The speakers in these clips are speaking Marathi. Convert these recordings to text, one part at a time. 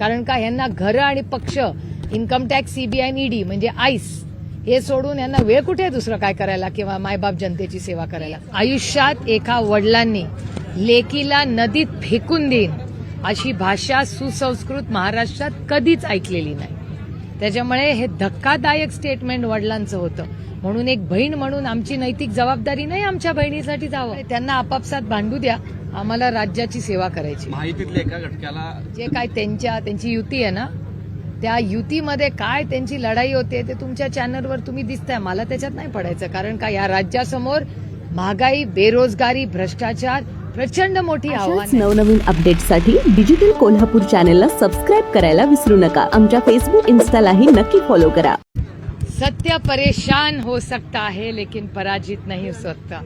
कारण का यांना घरं आणि पक्ष इन्कम टॅक्स सीबीआय आणि ईडी म्हणजे आईस हे सोडून यांना वेळ कुठे आहे दुसरं काय करायला किंवा मायबाप जनतेची सेवा करायला? आयुष्यात एका वडिलांनी लेकीला नदीत फेकून देईन अशी भाषा सुसंस्कृत महाराष्ट्रात कधीच ऐकलेली नाही. त्याच्यामुळे हे धक्कादायक स्टेटमेंट वडिलांचं होतं. म्हणून एक बहीण म्हणून आमची नैतिक जबाबदारी नाही आमच्या बहिणीसाठी जावं. त्यांना आपापसात भांडू द्या. आम्हाला राज्याची सेवा करायची. माहितीतल्या एका घटकाला जे काय त्यांच्या त्यांची युती आहे ना त्या युतीमध्ये काय त्यांची लढाई होते ते तुमच्या चॅनलवर तुम्ही दिसताय. मला त्याच्यात नाही पडायचं. कारण का या राज्यासमोर महागाई बेरोजगारी भ्रष्टाचार प्रचंड मोठी आव्हान अशाच नवनवीन अपडेट्ससाठी डिजिटल कोल्हापूर चॅनेलला सबस्क्राईब करायला विसरू नका. आमच्या फेसबुक इन्स्टालाही नक्की फॉलो करा. सत्य परेशान हो सकता है लेकिन पराजित नाही हो सकता.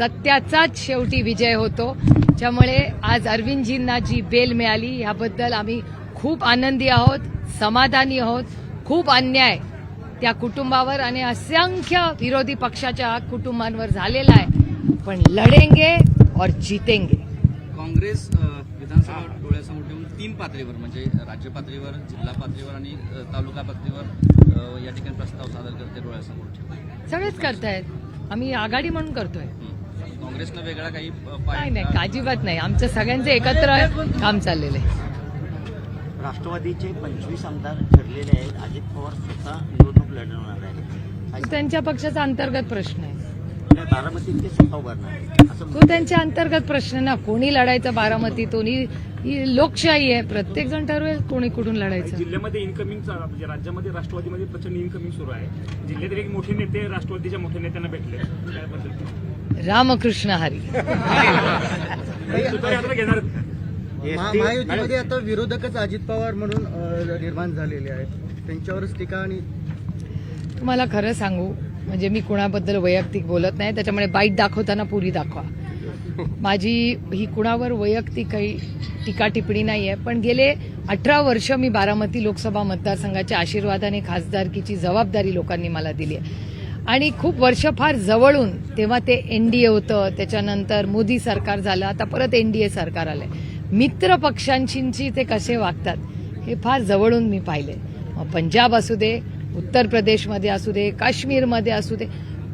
सत्याचाच शेवटी विजय होतो. त्यामुळे आज अरविंदजींना जी बेल मिळाली याबद्दल आम्ही खूप आनंदी आहोत समाधानी आहोत खूप अन्याय त्या कुटुंबावर आणि असंख्य विरोधी पक्षाच्या कुटुंबांवर झालेला आहे. पण लढेंगे और जीतेंगे. काँग्रेस विधानसभा डोळ्यासमोर ठेवून तीन पातळीवर म्हणजे राज्य पातळीवर जिल्हा पातळीवर आणि तालुका पातळीवर या ठिकाणी प्रस्ताव सादर करते डोळ्यासमोर ठेवून. सगळेच करतायत. आम्ही आघाडी म्हणून करतोय. काँग्रेसनं वेगळा काही नाही नाही अजिबात नाही. आमचं सगळ्यांचं एकत्र काम चाललेलं आहे. राष्ट्रवादीचे पंचवीस आमदार ठरलेले आहेत. अजित पवार स्वतः निवडणूक लढवणार आहेत. त्यांच्या पक्षाचा अंतर्गत प्रश्न आहे. ते तो त्यांच्या अंतर्गत प्रश्न ना कोणी लढायचं बारामतीतून? ही ही लोकशाही आहे. प्रत्येक जण ठरवेल कोणी कुठून लढायचं. जिल्ह्यामध्ये इन्कमिंग म्हणजे राज्यामध्ये राष्ट्रवादीमध्ये प्रचंड इन्कमिंग सुरू आहे. जिल्ह्यातील एक मोठे नेते राष्ट्रवादीच्या मोठ्या नेत्यांना भेटले. रामकृष्ण हरी. तुतारी आता घेणार. महा- महायुतीमध्ये आता विरोधकच अजित पवार म्हणून निर्माण झालेले आहेत. त्यांच्यावरच टीका आणि तुम्हाला खरं सांगू म्हणजे मी कुणाबद्दल वैयक्तिक बोलत नाही त्याच्यामुळे बाईट दाखवताना पुरी दाखवा. माझी ही कुणावर वैयक्तिक काही टीका टिप्पणी नाही आहे पण गेले अठरा वर्ष मी बारामती लोकसभा मतदारसंघाच्या आशीर्वादाने खासदारकीची जबाबदारी लोकांनी मला दिली आहे. आणि खूप वर्ष फार जवळून तेव्हा ते एनडीए होतं त्याच्यानंतर मोदी सरकार झालं आता परत एनडीए सरकार आलंय. मित्र पक्षांशी ते कसे वागतात हे फार जवळून मी पाहिले पंजाब असू दे उत्तर प्रदेशमध्ये असू दे काश्मीरमध्ये असू दे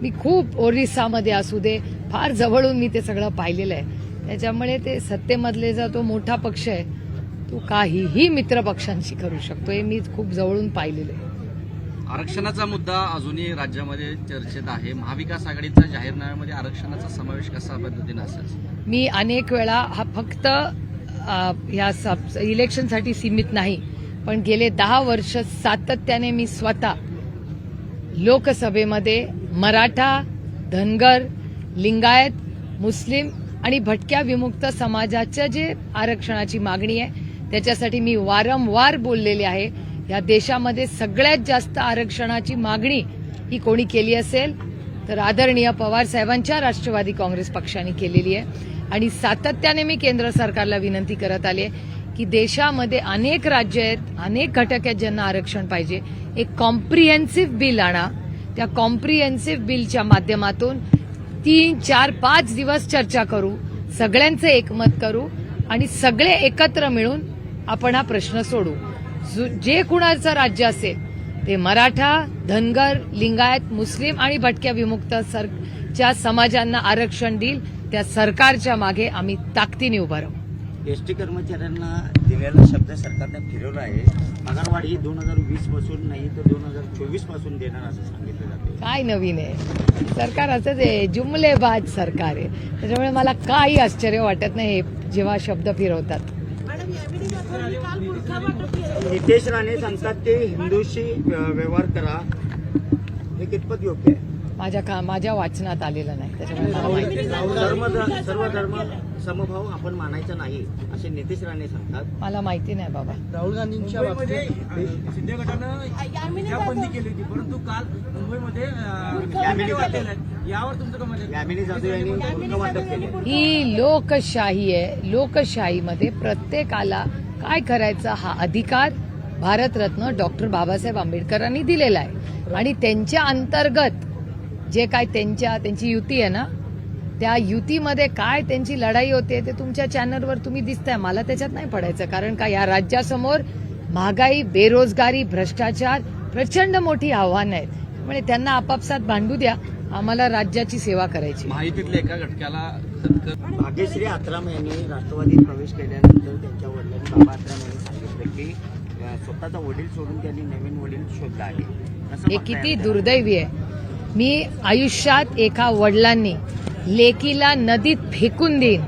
मी खूप ओरिसामध्ये असू दे फार जवळून मी ते सगळं पाहिलेलं आहे. त्याच्यामुळे ते सत्तेमधले जो तो मोठा पक्ष आहे तो काहीही मित्र पक्षांशी करू शकतो. हे मी खूप जवळून पाहिलेलं आहे. आरक्षणाचा मुद्दा अजूनही राज्यामध्ये चर्चेत आहे. महाविकास आघाडीच्या जाहीरनाम्यामध्ये आरक्षणाचा समावेश कसा पद्धतीने असेल? मी अनेक वेळा हा फक्त या इलेक्शनसाठी सीमित नाही. पण गेले दहा वर्ष सातत्याने मी स्वतः लोकसभेमध्ये मराठा धनगर लिंगायत मुस्लिम आणि भटक्या विमुक्त समाजाच्या जे आरक्षणाची मागणी आहे त्याच्यासाठी मी वारंवार बोललेले आहे. या देशामध्ये सगळ्यात जास्त आरक्षणाची मागणी ही कोणी केली असेल तर आदरणीय पवार साहेबांच्या राष्ट्रवादी काँग्रेस पक्षाने केलेली आहे. आणि सातत्याने मी केंद्र सरकारला विनंती करत आली आहे की देशामध्ये अनेक राज्य आहेत अनेक घटक आहेत ज्यांना आरक्षण पाहिजे. एक कॉम्प्रिहेन्सिव्ह बिल आणा. त्या कॉम्प्रिहेन्सिव्ह बिलच्या माध्यमातून तीन चार पाच दिवस चर्चा करू सगळ्यांचं एकमत करू आणि सगळे एकत्र मिळून आपण हा प्रश्न सोडू. जे कुणाचं राज्य असेल ते मराठा धनगर लिंगायत मुस्लिम आणि भटक्या विमुक्त सर समाजांना आरक्षण देईल त्या सरकारच्या मागे आम्ही ताकदीने उभं राहू. एस टी कर्मचाऱ्यांना दिलेला शब्द सरकारने फिरवला आहे. पगारवाढ ही दोन हजार वीसपासून नाही तर दोन हजार चोवीसपासून देणार असं सांगितलं जाते काय नवीन आहे? सरकार असंच आहे जुमलेबाज सरकार आहे. त्याच्यामुळे मला काही आश्चर्य वाटत नाही हे जेव्हा शब्द फिरवतात. नितेश राणे सांगतात ते हिंदूशी व्यवहार करा. हे कितपत योग्य आहे? माझ्या का माझ्या वाचनात आलेलं नाही. त्याच्यामुळे मला माहिती धर्म सर्व धर्म समभाव आपण मानायचा नाही असे नितेश राणे सांगतात. मला माहिती नाही बाबा. राहुल गांधींच्या बाबतीत शिंदे गटानं या बंदी केली होती परंतु काल मुंबईमध्ये. यावर तुमचं ही लोकशाही आहे. लोकशाहीमध्ये प्रत्येकाला काय करायचा हा अधिकार भारतरत्न डॉक्टर बाबासाहेब आंबेडकरांनी दिलेला आहे. आणि त्यांच्या अंतर्गत जे काय त्यांच्या त्यांची युती आहे ना त्या युतीमध्ये काय त्यांची लढाई होते ते तुमच्या चॅनलवर तुम्ही दिसताय. मला त्याच्यात नाही पडायचं. कारण का या राज्यासमोर महागाई बेरोजगारी भ्रष्टाचार प्रचंड मोठी आव्हानं आहेत. त्यामुळे त्यांना आपापसात भांडू द्या. आम्हाला राज्याची सेवा करायची. माहितीतल्या एका घटकाला भाग्यश्री आत्राम यांनी राष्ट्रवादीत प्रवेश केल्यानंतर त्यांच्या वडिलांनी बाबा आत्राम यांनी सांगितलं की स्वतःचा वडील सोडून त्यांनी नवीन वडील शोधला आहे. हे किती? दुर्दैवी आहे. मी आयुष्यात एका वडिलांनी लेकीला नदीत फेकून देईन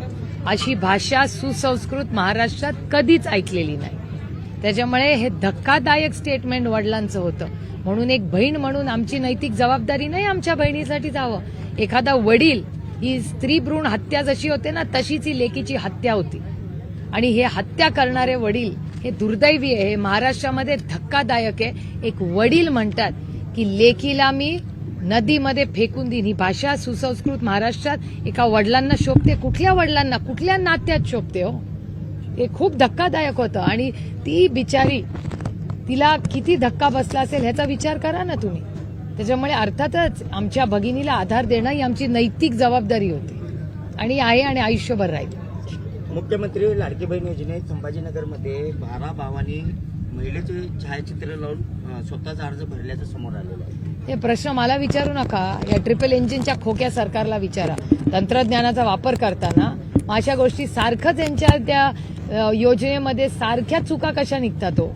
अशी भाषा सुसंस्कृत महाराष्ट्रात कधीच ऐकलेली नाही. त्याच्यामुळे हे धक्कादायक स्टेटमेंट वडिलांचं होतं. म्हणून एक बहीण म्हणून आमची नैतिक जबाबदारी नाही आमच्या बहिणीसाठी जावं. एखादा वडील ही स्त्री भ्रूण हत्या जशी होते ना तशीच ही लेकीची हत्या होती. आणि हे हत्या करणारे वडील हे दुर्दैवी आहे. हे महाराष्ट्रामध्ये धक्कादायक आहे. एक वडील म्हणतात की लेकीला मी नदीमध्ये फेकून देईन. ही भाषा सुसंस्कृत महाराष्ट्रात एका वडिलांना शोभते कुठल्या वडिलांना कुठल्या नात्यात शोभते हो? हे खूप धक्कादायक होतं. आणि ती बिचारी तिला किती धक्का बसला असेल ह्याचा विचार करा ना तुम्ही. त्याच्यामुळे अर्थातच आमच्या भगिनीला आधार देणं ही आमची नैतिक जबाबदारी होती. आणि आहे आणि आयुष्यभर राहील. मुख्यमंत्री लाडकी बहीण योजनेत संभाजीनगरमध्ये बारा भावांनी महिलेचे छायाचित्र लावून स्वतःचा अर्ज भरल्याचं समोर आलेलं आहे. हे प्रश्न मला विचारू नका. या ट्रिपल इंजिनच्या खोक्या सरकारला विचारा. तंत्रज्ञानाचा वापर करताना मग अशा गोष्टी सारखंच यांच्या त्या योजनेमध्ये सारख्या चुका कशा निघतात हो?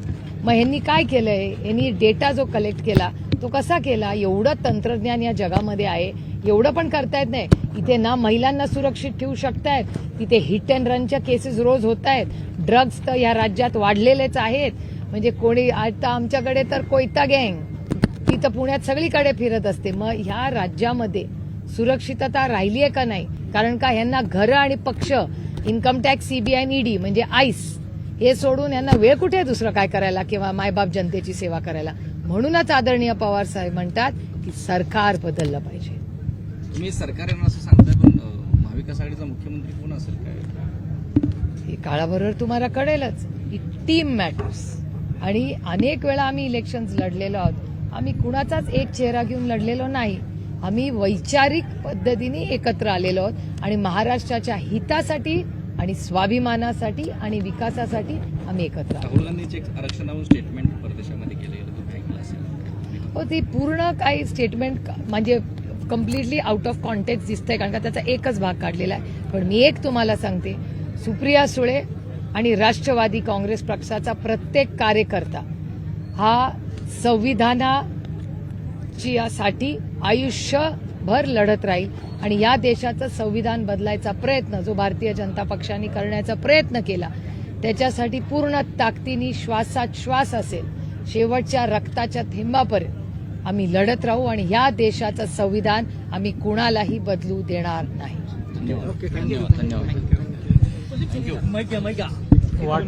मग ह्यांनी काय केलंय? यांनी डेटा जो कलेक्ट केला तो कसा केला? एवढं तंत्रज्ञान या जगामध्ये आहे. एवढं पण करतायत नाही. इथे ना महिलांना सुरक्षित ठेवू शकतायत. तिथे हिट अँड रनच्या केसेस रोज होत आहेत ड्रग्ज तर या राज्यात वाढलेलेच आहेत. म्हणजे कोणी आता आमच्याकडे तर कोयता गँग ती तर पुण्यात सगळीकडे फिरत असते. मग ह्या राज्यामध्ये सुरक्षितता राहिली आहे का नाही? कारण का ह्यांना घरं आणि पक्ष इन्कम टॅक्स सीबीआय ईडी म्हणजे आईस हे सोडून यांना वेळ कुठे आहे दुसरं काय करायला किंवा मायबाप जनतेची सेवा करायला? म्हणूनच आदरणीय पवार साहेब म्हणतात की सरकार बदललं पाहिजे. तुम्ही सरकार येणार असं सांगताय पण महाविकास आघाडीचा मुख्यमंत्री कोण असेल काय? हे काळाबरोबर तुम्हाला कळेलच. टीम मॅटर्स आणि अनेक वेळा आम्ही इलेक्शन्स लढलेलो आहोत. आम्ही कुणाचाच एक चेहरा घेऊन लढलेलो नाही. आम्ही वैचारिक पद्धतीने एकत्र आलेलो आहोत आणि महाराष्ट्राच्या हितासाठी आणि स्वाभिमानासाठी आणि विकासासाठी आम्ही एकत्र आहोत स्टेटमेंट परदेशामध्ये हो ती पूर्ण काही स्टेटमेंट म्हणजे कम्प्लिटली आउट ऑफ कॉन्टेक्ट दिसतंय कारण का त्याचा एकच भाग काढलेला आहे. पण मी एक तुम्हाला सांगते सुप्रिया सुळे आणि राष्ट्रवादी काँग्रेस पक्षाचा प्रत्येक कार्यकर्ता हा संविधानाची साठी आयुष्यभर लढत राहील आणि या देशाचं संविधान बदलायचा प्रयत्न जो भारतीय जनता पक्षाने करण्याचा प्रयत्न केला त्याच्यासाठी पूर्ण ताकदीने श्वासात श्वास असेल. शेवटच्या रक्ताच्या थेंबापर्यंत आम्ही लढत राहू आणि या देशाचं संविधान आम्ही कुणालाही बदलू देणार नाही. धन्यवाद. धन्यवाद.